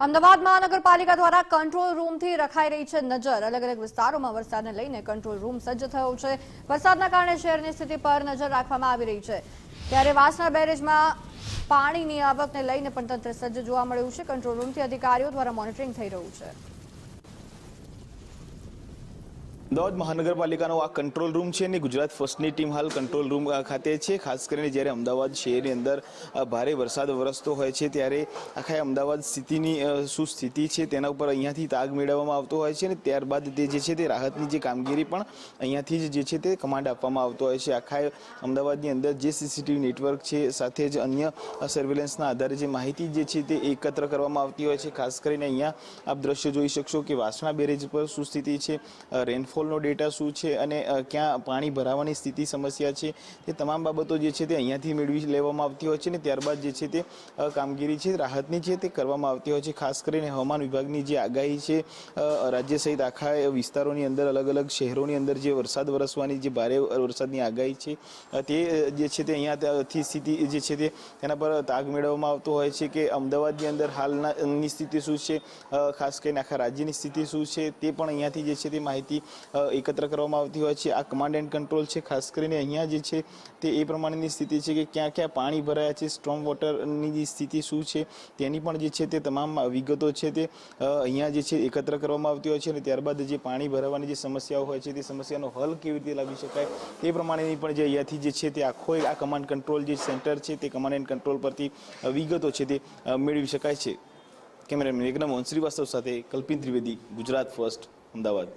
અમદાવાદ મહાનગરપાલિકા દ્વારા કંટ્રોલ રૂમથી રખાઈ રહી છે નજર. અલગ અલગ વિસ્તારોમાં વરસાદને લઈને કંટ્રોલ રૂમ સજ્જ થયો છે. વરસાદના કારણે શહેરની સ્થિતિ પર નજર રાખવામાં આવી રહી છે. ત્યારે વાસના બેરેજમાં પાણીની આવકને લઈને પણ તંત્ર સજ્જ જોવા મળ્યું છે. કંટ્રોલ રૂમથી અધિકારીઓ દ્વારા મોનિટરિંગ થઈ રહ્યું છે. અમદાવાદ મહાનગરપાલિકાનો આ કંટ્રોલ રૂમ છે અને ગુજરાત ફર્સ્ટની ટીમ હાલ કંટ્રોલ રૂમ ખાતે છે. ખાસ કરીને જ્યારે અમદાવાદ શહેરની અંદર ભારે વરસાદ વરસતો હોય છે ત્યારે આખા અમદાવાદ સ્થિતિની શું સ્થિતિ છે તેના ઉપર અહીંયાથી તાગ મેળવવામાં આવતો હોય છે અને ત્યારબાદ તે જે છે તે રાહતની જે કામગીરી પણ અહીંયાથી જ જે છે તે કમાન્ડ આપવામાં આવતો હોય છે. આખા અમદાવાદની અંદર જે સીસીટીવી નેટવર્ક છે સાથે જ અન્ય સર્વેલન્સના આધારે જે માહિતી જે છે તે એકત્ર કરવામાં આવતી હોય છે. ખાસ કરીને અહીંયા આપ દ્રશ્ય જોઈ શકશો કે વાસણા બેરેજ પર શું સ્થિતિ છે. અ, રેનફોલનો ડેટા શું છે અને ક્યાં પાણી ભરાવાની સ્થિતિ સમસ્યા છે, તે તમામ બાબતો જે છે તે અહીંયાથી મેળવી લેવામાં આવતી હોય છે અને ત્યારબાદ જે છે તે કામગીરી છે, રાહતની છે તે કરવામાં આવતી હોય છે, ખાસ કરીને હવામાન વિભાગની જે આગાહી છે રાજ્ય સહિત આખા વિસ્તારોની અંદર અલગ અલગ શહેરોની અંદર જે વરસાદ વરસવાની જે ભારે વરસાદની આગાહી છે તે જે છે તે અહીંયાથી સ્થિતિ જે છે તે તેના પર તાગ મેળવવામાં આવતો હોય છે કે અમદાવાદની અંદર હાલના સ્થિતિ શું છે ખાસ કરીને આખા રાજ્યની સ્થિતિ શું છે તે પણ અહીંયાથી જે છે તે માહિતી એકત્ર કરવામાં આવતી હોય છે. આ કમાન્ડ એન્ડ કંટ્રોલ છે. ખાસ કરીને અહીંયા જે છે તે એ પ્રમાણેની સ્થિતિ છે કે ક્યાં ક્યાં પાણી ભરાયા છે સ્ટ્રોમ વોટરની જે સ્થિતિ શું છે, તેની પણ જે છે તે તમામ વિગતો છે તે અહીંયા જે છે એકત્ર કરવામાં આવતી હોય છે અને ત્યારબાદ જે પાણી ભરાવાની જે સમસ્યાઓ હોય છે તે સમસ્યાનો હલ કેવી રીતે લાવી શકાય તે પ્રમાણેની પણ જે અહીંયાથી જે છે તે આખો આ કમાન્ડ કંટ્રોલ જે સેન્ટર છે તે કમાન્ડ એન્ડ કંટ્રોલ પરથી વિગતો છે તે મેળવી શકાય છે. કેમેરામેન એકદમ શ્રીવાસ્તવ સાથે કલ્પિત ત્રિવેદી, ગુજરાત ફર્સ્ટ અમદાવાદ.